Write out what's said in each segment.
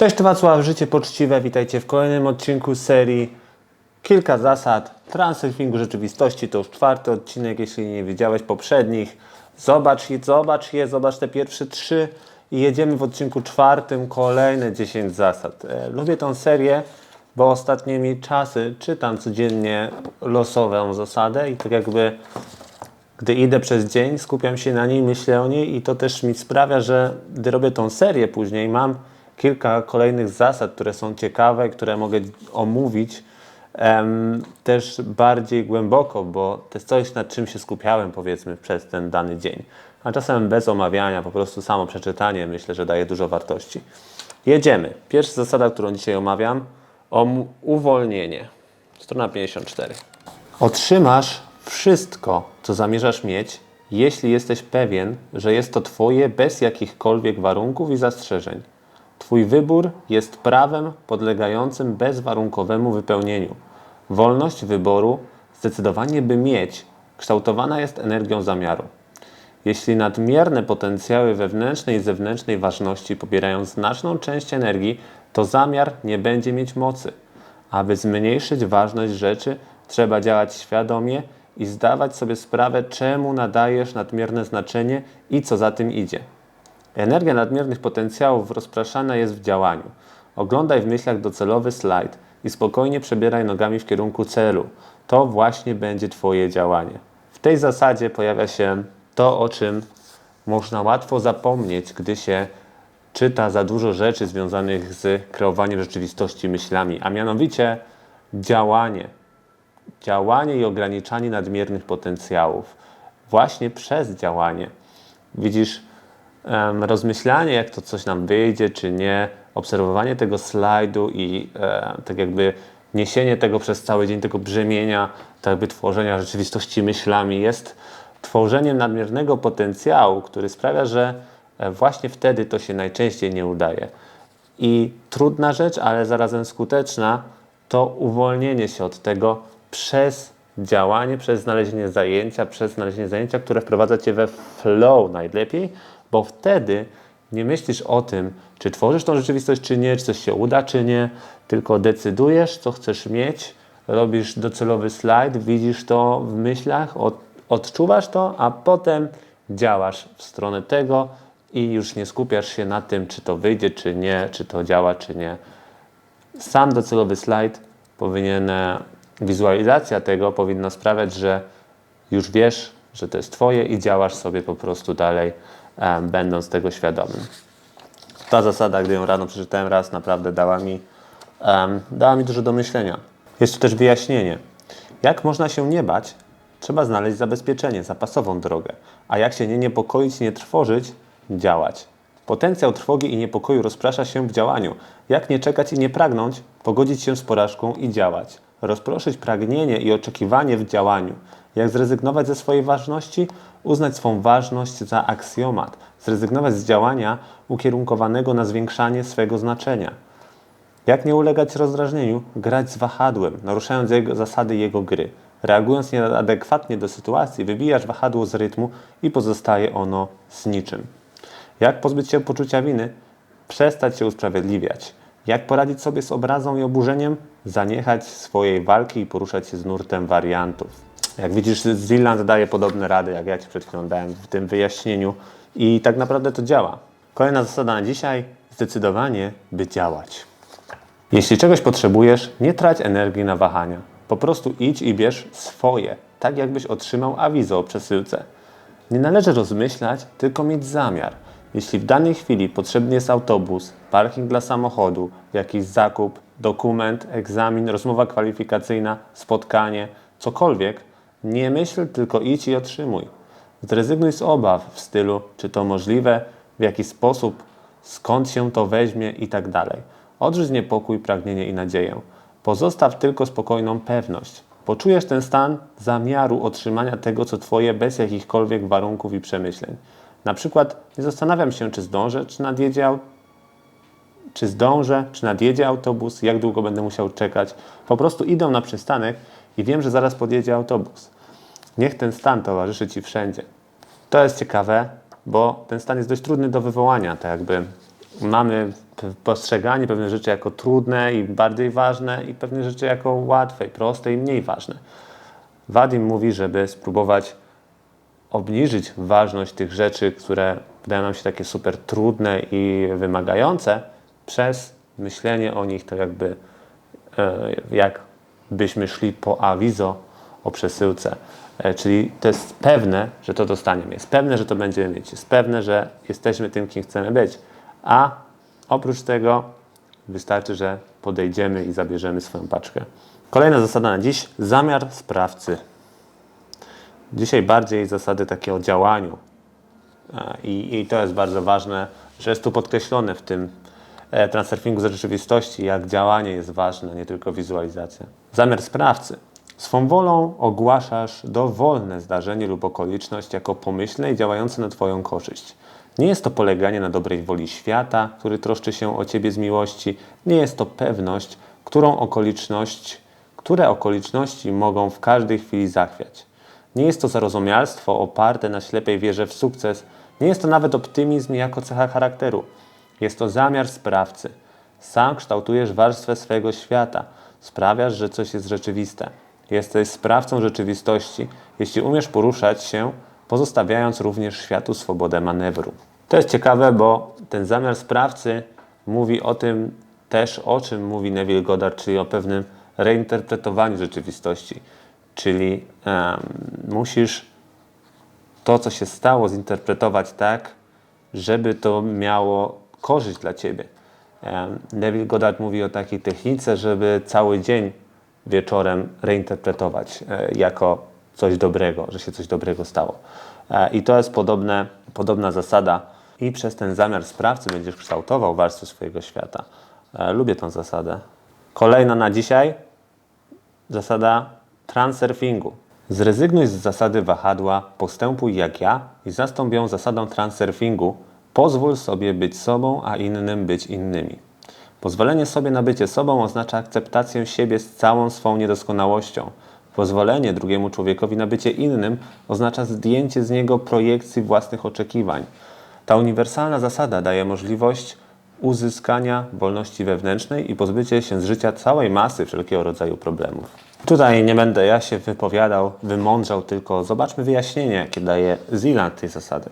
Cześć, Wacław, Życie Poczciwe. Witajcie w kolejnym odcinku serii Kilka zasad transurfingu rzeczywistości. To już czwarty odcinek, jeśli nie wiedziałeś poprzednich. Zobacz zobacz je, zobacz te pierwsze trzy i jedziemy w odcinku czwartym kolejne 10 zasad. E, Lubię tą serię, bo ostatnimi czasy czytam codziennie losową zasadę i tak jakby gdy idę przez dzień, skupiam się na niej, myślę o niej i to też mi sprawia, że gdy robię tą serię później, mam kilka kolejnych zasad, które są ciekawe, które mogę omówić em, też bardziej głęboko, bo to jest coś, nad czym się skupiałem powiedzmy przez ten dany dzień. A czasem bez omawiania, po prostu samo przeczytanie myślę, że daje dużo wartości. Jedziemy. Pierwsza zasada, którą dzisiaj omawiam, om- uwolnienie. Strona 54. Otrzymasz wszystko, co zamierzasz mieć, jeśli jesteś pewien, że jest to Twoje bez jakichkolwiek warunków i zastrzeżeń. Twój wybór jest prawem podlegającym bezwarunkowemu wypełnieniu. Wolność wyboru, zdecydowanie by mieć, kształtowana jest energią zamiaru. Jeśli nadmierne potencjały wewnętrznej i zewnętrznej ważności pobierają znaczną część energii, to zamiar nie będzie mieć mocy. Aby zmniejszyć ważność rzeczy, trzeba działać świadomie i zdawać sobie sprawę, czemu nadajesz nadmierne znaczenie i co za tym idzie. Energia nadmiernych potencjałów rozpraszana jest w działaniu. Oglądaj w myślach docelowy slajd i spokojnie przebieraj nogami w kierunku celu. To właśnie będzie Twoje działanie. W tej zasadzie pojawia się to, o czym można łatwo zapomnieć, gdy się czyta za dużo rzeczy związanych z kreowaniem rzeczywistości myślami, a mianowicie działanie. Działanie i ograniczanie nadmiernych potencjałów. Właśnie przez działanie. Widzisz, em, rozmyślanie, jak to coś nam wyjdzie, czy nie, obserwowanie tego slajdu i e, tak jakby niesienie tego przez cały dzień, tego brzemienia, tak jakby tworzenia rzeczywistości myślami jest tworzeniem nadmiernego potencjału, który sprawia, że e, właśnie wtedy to się najczęściej nie udaje. I trudna rzecz, ale zarazem skuteczna, to uwolnienie się od tego przez działanie, przez znalezienie zajęcia, przez znalezienie zajęcia, które wprowadza cię we flow najlepiej, bo wtedy nie myślisz o tym, czy tworzysz tą rzeczywistość, czy nie, czy coś się uda, czy nie, tylko decydujesz, co chcesz mieć, robisz docelowy slajd, widzisz to w myślach, od, odczuwasz to, a potem działasz w stronę tego i już nie skupiasz się na tym, czy to wyjdzie, czy nie, czy to działa, czy nie. Sam docelowy slajd powinien, wizualizacja tego powinna sprawiać, że już wiesz, że to jest Twoje i działasz sobie po prostu dalej, będąc tego świadomym. Ta zasada, gdy ją rano przeczytałem raz, naprawdę dała mi, dała mi dużo do myślenia. Jest tu też wyjaśnienie. Jak można się nie bać, trzeba znaleźć zabezpieczenie, zapasową drogę. A jak się nie niepokoić, nie trwożyć, działać. Potencjał trwogi i niepokoju rozprasza się w działaniu. Jak nie czekać i nie pragnąć, pogodzić się z porażką i działać. Rozproszyć pragnienie i oczekiwanie w działaniu. Jak zrezygnować ze swojej ważności? Uznać swą ważność za aksjomat. Zrezygnować z działania ukierunkowanego na zwiększanie swego znaczenia. Jak nie ulegać rozdrażnieniu? Grać z wahadłem, naruszając jego, zasady jego gry. Reagując nieadekwatnie do sytuacji, wybijasz wahadło z rytmu i pozostaje ono z niczym. Jak pozbyć się poczucia winy? Przestać się usprawiedliwiać. Jak poradzić sobie z obrazą i oburzeniem? Zaniechać swojej walki i poruszać się z nurtem wariantów. Jak widzisz, Zilland daje podobne rady, jak ja Ci przed chwilą dałem w tym wyjaśnieniu i tak naprawdę to działa. Kolejna zasada na dzisiaj, zdecydowanie, by działać. Jeśli czegoś potrzebujesz, nie trać energii na wahania. Po prostu idź i bierz swoje, tak jakbyś otrzymał awizo o przesyłce. Nie należy rozmyślać, tylko mieć zamiar. Jeśli w danej chwili potrzebny jest autobus, parking dla samochodu, jakiś zakup, dokument, egzamin, rozmowa kwalifikacyjna, spotkanie, cokolwiek, nie myśl, tylko idź i otrzymuj. Zrezygnuj z obaw w stylu, czy to możliwe, w jaki sposób, skąd się to weźmie i tak dalej. Odrzuć niepokój, pragnienie i nadzieję. Pozostaw tylko spokojną pewność. Poczujesz ten stan zamiaru otrzymania tego, co Twoje, bez jakichkolwiek warunków i przemyśleń. Na przykład nie zastanawiam się, czy zdążę, czy nadjedzie, czy zdążę, czy nadjedzie autobus, jak długo będę musiał czekać. Po prostu idę na przystanek i wiem, że zaraz podjedzie autobus. Niech ten stan towarzyszy Ci wszędzie. To jest ciekawe, bo ten stan jest dość trudny do wywołania. Tak jakby mamy postrzeganie pewnych rzeczy jako trudne i bardziej ważne i pewnych rzeczy jako łatwe i proste i mniej ważne. Wadim mówi, żeby spróbować obniżyć ważność tych rzeczy, które wydają nam się takie super trudne i wymagające, przez myślenie o nich tak jakby e, jak byśmy szli po awizo o przesyłce. E, Czyli to jest pewne, że to dostaniemy, jest pewne, że to będziemy mieć, jest pewne, że jesteśmy tym, kim chcemy być. A oprócz tego wystarczy, że podejdziemy i zabierzemy swoją paczkę. Kolejna zasada na dziś, zamiar sprawcy. Dzisiaj bardziej zasady takie o działaniu. E, I, I to jest bardzo ważne, że jest tu podkreślone w tym transurfingu z rzeczywistości, jak działanie jest ważne, nie tylko wizualizacja. Zamiar sprawcy. Swą wolą ogłaszasz dowolne zdarzenie lub okoliczność jako pomyślne i działające na Twoją korzyść. Nie jest to poleganie na dobrej woli świata, który troszczy się o Ciebie z miłości. Nie jest to pewność, którą okoliczność, które okoliczności mogą w każdej chwili zachwiać. Nie jest to zarozumialstwo oparte na ślepej wierze w sukces. Nie jest to nawet optymizm jako cecha charakteru. Jest to zamiar sprawcy. Sam kształtujesz warstwę swojego świata. Sprawiasz, że coś jest rzeczywiste. Jesteś sprawcą rzeczywistości, jeśli umiesz poruszać się, pozostawiając również światu swobodę manewru. To jest ciekawe, bo ten zamiar sprawcy mówi o tym też, o czym mówi Neville Goddard, czyli o pewnym reinterpretowaniu rzeczywistości. Czyli em, musisz to, co się stało, zinterpretować tak, żeby to miało korzyść dla ciebie. Neville Goddard mówi o takiej technice, żeby cały dzień wieczorem reinterpretować e, jako coś dobrego, że się coś dobrego stało. E, I to jest podobne, podobna zasada. I przez ten zamiar sprawcy będziesz kształtował warstwę swojego świata. E, Lubię tą zasadę. Kolejna na dzisiaj Zasada transurfingu. Zrezygnuj z zasady wahadła, postępuj jak ja i zastąp ją zasadą transurfingu. Pozwól sobie być sobą, a innym być innymi. Pozwolenie sobie na bycie sobą oznacza akceptację siebie z całą swą niedoskonałością. Pozwolenie drugiemu człowiekowi na bycie innym oznacza zdjęcie z niego projekcji własnych oczekiwań. Ta uniwersalna zasada daje możliwość uzyskania wolności wewnętrznej i pozbycie się z życia całej masy wszelkiego rodzaju problemów. Tutaj nie będę ja się wypowiadał, wymądrzał, tylko zobaczmy wyjaśnienie, jakie daje Zilan tej zasady.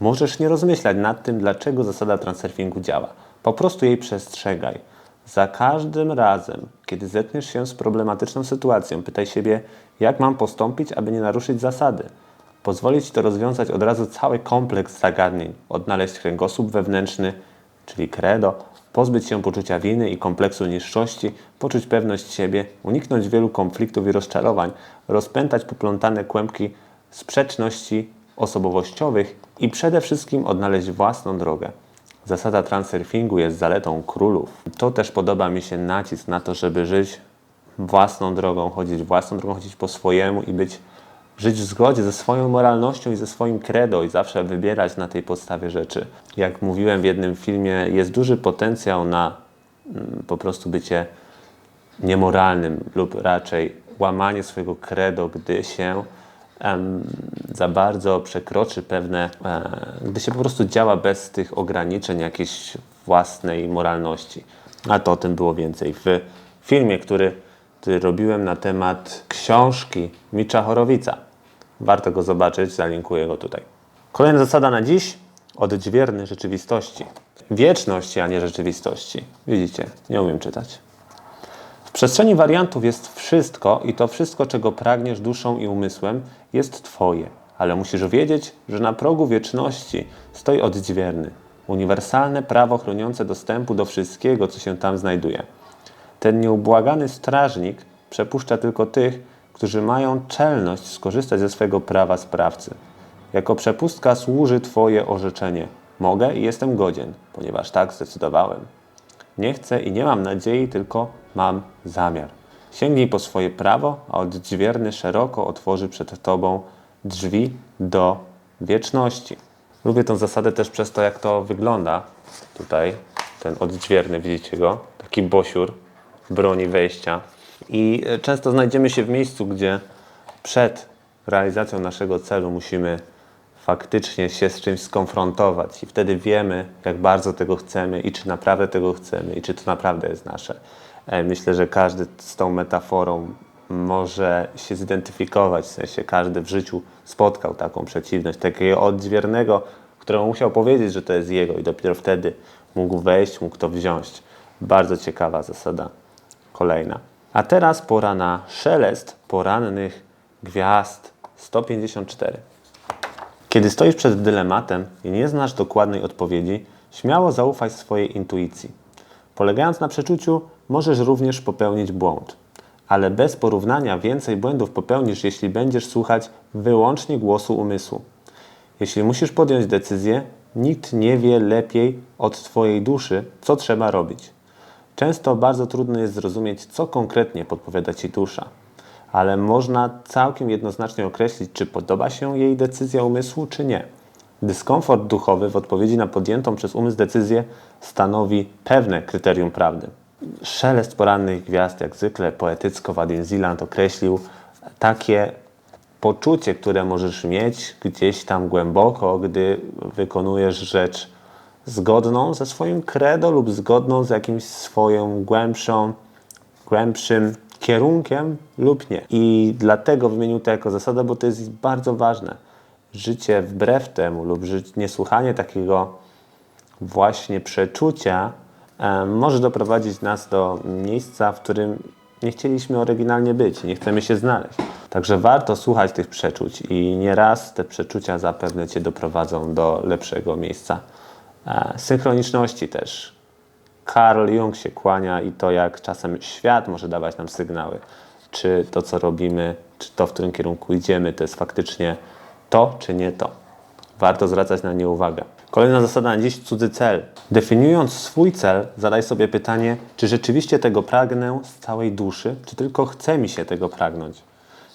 Możesz nie rozmyślać nad tym, dlaczego zasada transurfingu działa. Po prostu jej przestrzegaj. Za każdym razem, kiedy zetkniesz się z problematyczną sytuacją, pytaj siebie, jak mam postąpić, aby nie naruszyć zasady. Pozwoli Ci to rozwiązać od razu cały kompleks zagadnień, odnaleźć kręgosłup wewnętrzny, czyli credo, pozbyć się poczucia winy i kompleksu niższości, poczuć pewność siebie, uniknąć wielu konfliktów i rozczarowań, rozpętać poplątane kłębki sprzeczności osobowościowych i przede wszystkim odnaleźć własną drogę. Zasada transurfingu jest zaletą królów. To też podoba mi się nacisk na to, żeby żyć własną drogą, chodzić własną drogą, chodzić po swojemu i być żyć w zgodzie ze swoją moralnością i ze swoim credo i zawsze wybierać na tej podstawie rzeczy. Jak mówiłem w jednym filmie, jest duży potencjał na mm, po prostu bycie niemoralnym lub raczej łamanie swojego credo, gdy się za bardzo przekroczy pewne, e, gdy się po prostu działa bez tych ograniczeń jakiejś własnej moralności. A to o tym było więcej w filmie, który, robiłem na temat książki Micza Chorowica. Warto go zobaczyć, zalinkuję go tutaj. Kolejna zasada na dziś. Odźwierny rzeczywistości. Wieczności, a nie rzeczywistości. Widzicie, nie umiem czytać. Przestrzeni wariantów jest wszystko i to wszystko, czego pragniesz duszą i umysłem, jest Twoje. Ale musisz wiedzieć, że na progu wieczności stoi odźwierny. Uniwersalne prawo chroniące dostępu do wszystkiego, co się tam znajduje. Ten nieubłagany strażnik przepuszcza tylko tych, którzy mają czelność skorzystać ze swego prawa sprawcy. Jako przepustka służy Twoje orzeczenie. Mogę i jestem godzien, ponieważ tak zdecydowałem. Nie chcę i nie mam nadziei, tylko mam zamiar. Sięgnij po swoje prawo, a odźwierny szeroko otworzy przed Tobą drzwi do wieczności. Lubię tę zasadę też przez to, jak to wygląda. Tutaj ten odźwierny, widzicie go? Taki bosiur broni wejścia. I e, często znajdziemy się w miejscu, gdzie przed realizacją naszego celu musimy faktycznie się z czymś skonfrontować i wtedy wiemy, jak bardzo tego chcemy i czy naprawdę tego chcemy i czy to naprawdę jest nasze. E, Myślę, że każdy z tą metaforą może się zidentyfikować, w sensie każdy w życiu spotkał taką przeciwność, takiego odźwiernego, któremu musiał powiedzieć, że to jest jego i dopiero wtedy mógł wejść, mógł to wziąć. Bardzo ciekawa zasada. Kolejna. A teraz pora na szelest porannych gwiazd 154. Kiedy stoisz przed dylematem i nie znasz dokładnej odpowiedzi, śmiało zaufaj swojej intuicji. Polegając na przeczuciu, możesz również popełnić błąd. Ale bez porównania więcej błędów popełnisz, jeśli będziesz słuchać wyłącznie głosu umysłu. Jeśli musisz podjąć decyzję, nikt nie wie lepiej od Twojej duszy, co trzeba robić. Często bardzo trudno jest zrozumieć, co konkretnie podpowiada Ci dusza, ale można całkiem jednoznacznie określić, czy podoba się jej decyzja umysłu, czy nie. Dyskomfort duchowy w odpowiedzi na podjętą przez umysł decyzję stanowi pewne kryterium prawdy. Szelest porannych gwiazd, jak zwykle poetycko Wadim Ziland określił takie poczucie, które możesz mieć gdzieś tam głęboko, gdy wykonujesz rzecz zgodną ze swoim credo lub zgodną z jakimś swoją głębszą, głębszym kierunkiem lub nie. I dlatego wymienił to jako zasadę, bo to jest bardzo ważne. Życie wbrew temu lub niesłuchanie takiego właśnie przeczucia może doprowadzić nas do miejsca, w którym nie chcieliśmy oryginalnie być, nie chcemy się znaleźć. Także warto słuchać tych przeczuć i nieraz te przeczucia zapewne Cię doprowadzą do lepszego miejsca. E, synchroniczności też. Carl Jung się kłania i to, jak czasem świat może dawać nam sygnały, czy to, co robimy, czy to, w którym kierunku idziemy, to jest faktycznie to, czy nie to. Warto zwracać na nie uwagę. Kolejna zasada na dziś cudzy cel. Definiując swój cel, zadaj sobie pytanie, czy rzeczywiście tego pragnę z całej duszy, czy tylko chce mi się tego pragnąć.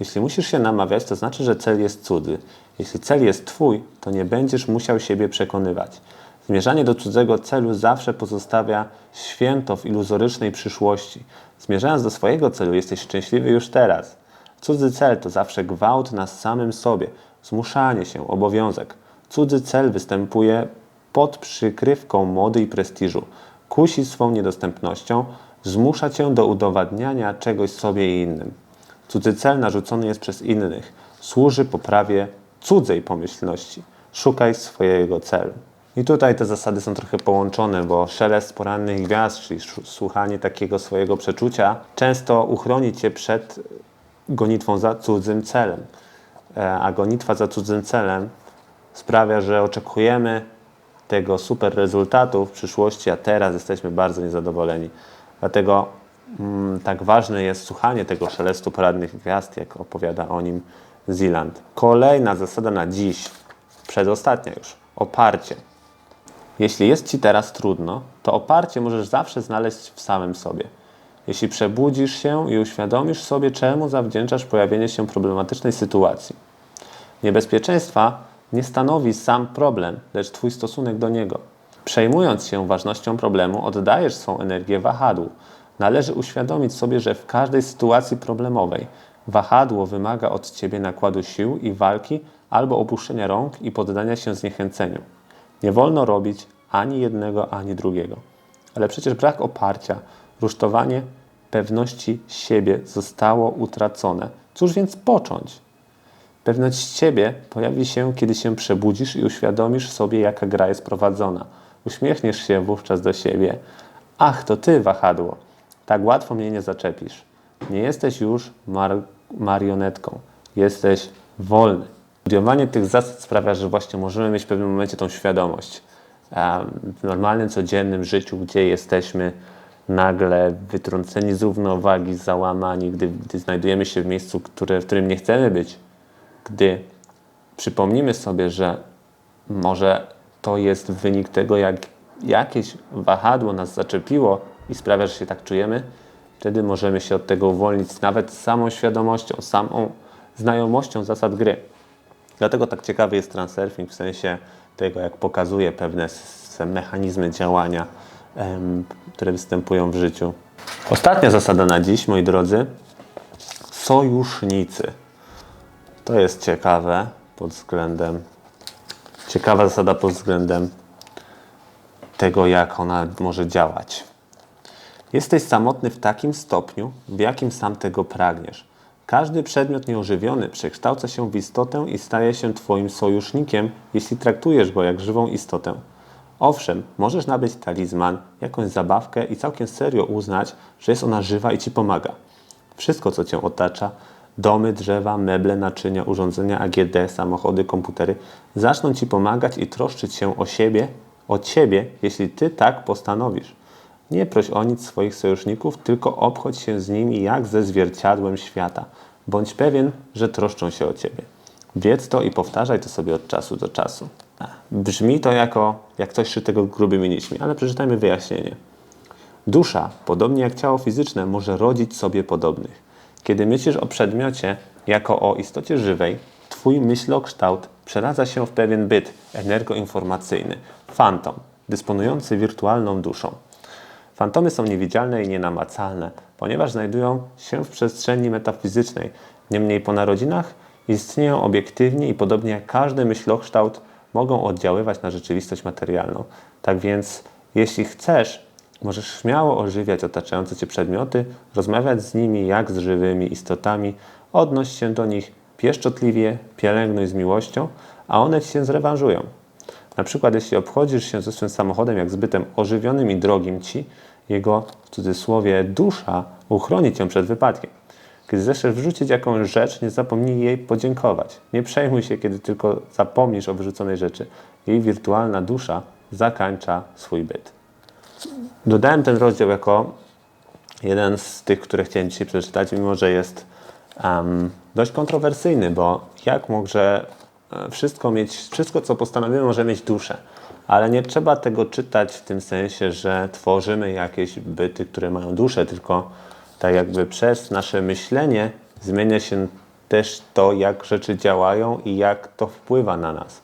Jeśli musisz się namawiać, to znaczy, że cel jest cudzy. Jeśli cel jest Twój, to nie będziesz musiał siebie przekonywać. Zmierzanie do cudzego celu zawsze pozostawia święto w iluzorycznej przyszłości. Zmierzając do swojego celu, jesteś szczęśliwy już teraz. Cudzy cel to zawsze gwałt na samym sobie, zmuszanie się, obowiązek. Cudzy cel występuje pod przykrywką mody i prestiżu. Kusi swą niedostępnością, zmusza cię do udowadniania czegoś sobie i innym. Cudzy cel narzucony jest przez innych. Służy poprawie cudzej pomyślności. Szukaj swojego celu. I tutaj te zasady są trochę połączone, bo szelest porannych gwiazd, czyli słuchanie takiego swojego przeczucia, często uchroni cię przed gonitwą za cudzym celem. E, A gonitwa za cudzym celem sprawia, że oczekujemy tego super rezultatu w przyszłości, a teraz jesteśmy bardzo niezadowoleni. Dlatego mm, tak ważne jest słuchanie tego szelestu porannych gwiazd, jak opowiada o nim Ziland. Kolejna zasada na dziś, przedostatnia już, oparcie. Jeśli jest Ci teraz trudno, to oparcie możesz zawsze znaleźć w samym sobie. Jeśli przebudzisz się i uświadomisz sobie, czemu zawdzięczasz pojawienie się problematycznej sytuacji. Niebezpieczeństwa nie stanowi sam problem, lecz Twój stosunek do niego. Przejmując się ważnością problemu, oddajesz swą energię wahadłu. Należy uświadomić sobie, że w każdej sytuacji problemowej wahadło wymaga od Ciebie nakładu sił i walki albo opuszczenia rąk i poddania się zniechęceniu. Nie wolno robić ani jednego, ani drugiego. Ale przecież brak oparcia, rusztowanie pewności siebie zostało utracone. Cóż więc począć? Pewność siebie pojawi się, kiedy się przebudzisz i uświadomisz sobie, jaka gra jest prowadzona. Uśmiechniesz się wówczas do siebie. Ach, to ty, wahadło. Tak łatwo mnie nie zaczepisz. Nie jesteś już mar- marionetką. Jesteś wolny. Studiowanie tych zasad sprawia, że właśnie możemy mieć w pewnym momencie tą świadomość. W normalnym, codziennym życiu, gdzie jesteśmy nagle wytrąceni z równowagi, załamani, gdy, gdy znajdujemy się w miejscu, które, w którym nie chcemy być, gdy przypomnimy sobie, że może to jest wynik tego, jak jakieś wahadło nas zaczepiło i sprawia, że się tak czujemy, wtedy możemy się od tego uwolnić nawet samą świadomością, samą znajomością zasad gry. Dlatego tak ciekawy jest transurfing w sensie tego, jak pokazuje pewne mechanizmy działania, em, które występują w życiu. Ostatnia zasada na dziś, moi drodzy, sojusznicy. To jest ciekawe pod względem Ciekawa zasada pod względem tego, jak ona może działać. Jesteś samotny w takim stopniu, w jakim sam tego pragniesz. Każdy przedmiot nieożywiony przekształca się w istotę i staje się Twoim sojusznikiem, jeśli traktujesz go jak żywą istotę. Owszem, możesz nabyć talizman, jakąś zabawkę i całkiem serio uznać, że jest ona żywa i Ci pomaga. Wszystko, co Cię otacza, domy, drzewa, meble, naczynia, urządzenia AGD, samochody, komputery, zaczną Ci pomagać i troszczyć się o siebie, o Ciebie, jeśli Ty tak postanowisz. Nie proś o nic swoich sojuszników, tylko obchodź się z nimi jak ze zwierciadłem świata. Bądź pewien, że troszczą się o Ciebie. Wiedz to i powtarzaj to sobie od czasu do czasu. Brzmi to jako jak coś szytego grubymi nićmi, ale przeczytajmy wyjaśnienie. Dusza, podobnie jak ciało fizyczne, może rodzić sobie podobnych. Kiedy myślisz o przedmiocie jako o istocie żywej, Twój myślokształt przeradza się w pewien byt energoinformacyjny, fantom, dysponujący wirtualną duszą. Fantomy są niewidzialne i nienamacalne, ponieważ znajdują się w przestrzeni metafizycznej. Niemniej po narodzinach istnieją obiektywnie i podobnie jak każdy myślokształt mogą oddziaływać na rzeczywistość materialną. Tak więc, jeśli chcesz, możesz śmiało ożywiać otaczające cię przedmioty, rozmawiać z nimi jak z żywymi istotami, odnoś się do nich pieszczotliwie, pielęgnuj z miłością, a one ci się zrewanżują. Na przykład, jeśli obchodzisz się ze swym samochodem jak zbytem ożywionym i drogim ci, jego w cudzysłowie dusza uchroni cię przed wypadkiem. Kiedy zechcesz wrzucić jakąś rzecz, nie zapomnij jej podziękować. Nie przejmuj się, kiedy tylko zapomnisz o wyrzuconej rzeczy. Jej wirtualna dusza zakańcza swój byt. Dodałem ten rozdział jako jeden z tych, które chciałem dzisiaj przeczytać, mimo że jest em, dość kontrowersyjny, bo jak może wszystko mieć, wszystko co postanowimy może mieć duszę, ale nie trzeba tego czytać w tym sensie, że tworzymy jakieś byty, które mają duszę, tylko tak jakby przez nasze myślenie zmienia się też to, jak rzeczy działają i jak to wpływa na nas.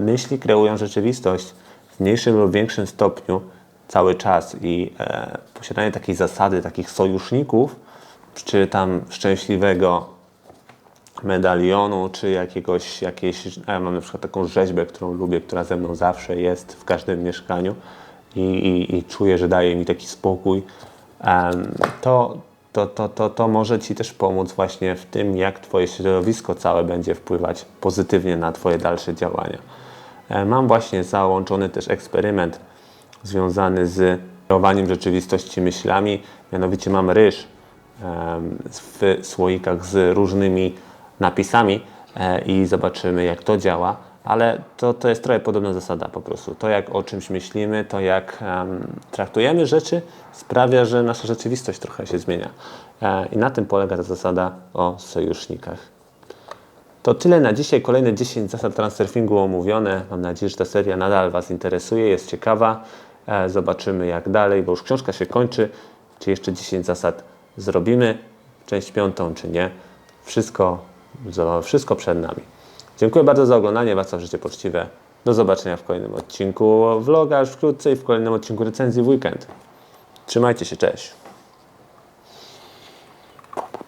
Myśli kreują rzeczywistość w mniejszym lub większym stopniu cały czas i e, posiadanie takiej zasady, takich sojuszników, czy tam szczęśliwego medalionu, czy jakiegoś, jakiejś, ja mam na przykład taką rzeźbę, którą lubię, która ze mną zawsze jest w każdym mieszkaniu i, i, i czuję, że daje mi taki spokój, to, to, to, to, to może Ci też pomóc właśnie w tym, jak Twoje środowisko całe będzie wpływać pozytywnie na Twoje dalsze działania. E, Mam właśnie załączony też eksperyment związany z kreowaniem rzeczywistości myślami, mianowicie mam ryż w słoikach z różnymi napisami e, i zobaczymy jak to działa, ale to, to jest trochę podobna zasada po prostu. To jak o czymś myślimy, to jak em, traktujemy rzeczy sprawia, że nasza rzeczywistość trochę się zmienia. E, I na tym polega ta zasada o sojusznikach. To tyle na dzisiaj. Kolejne 10 zasad transurfingu omówione. Mam nadzieję, że ta seria nadal Was interesuje, jest ciekawa. E, Zobaczymy jak dalej, bo już książka się kończy. Czy jeszcze 10 zasad zrobimy, część piątą, czy nie. Wszystko, wszystko przed nami. Dziękuję bardzo za oglądanie. Was życie poczciwe. Do zobaczenia w kolejnym odcinku vloga już wkrótce i w kolejnym odcinku recenzji w weekend. Trzymajcie się, cześć.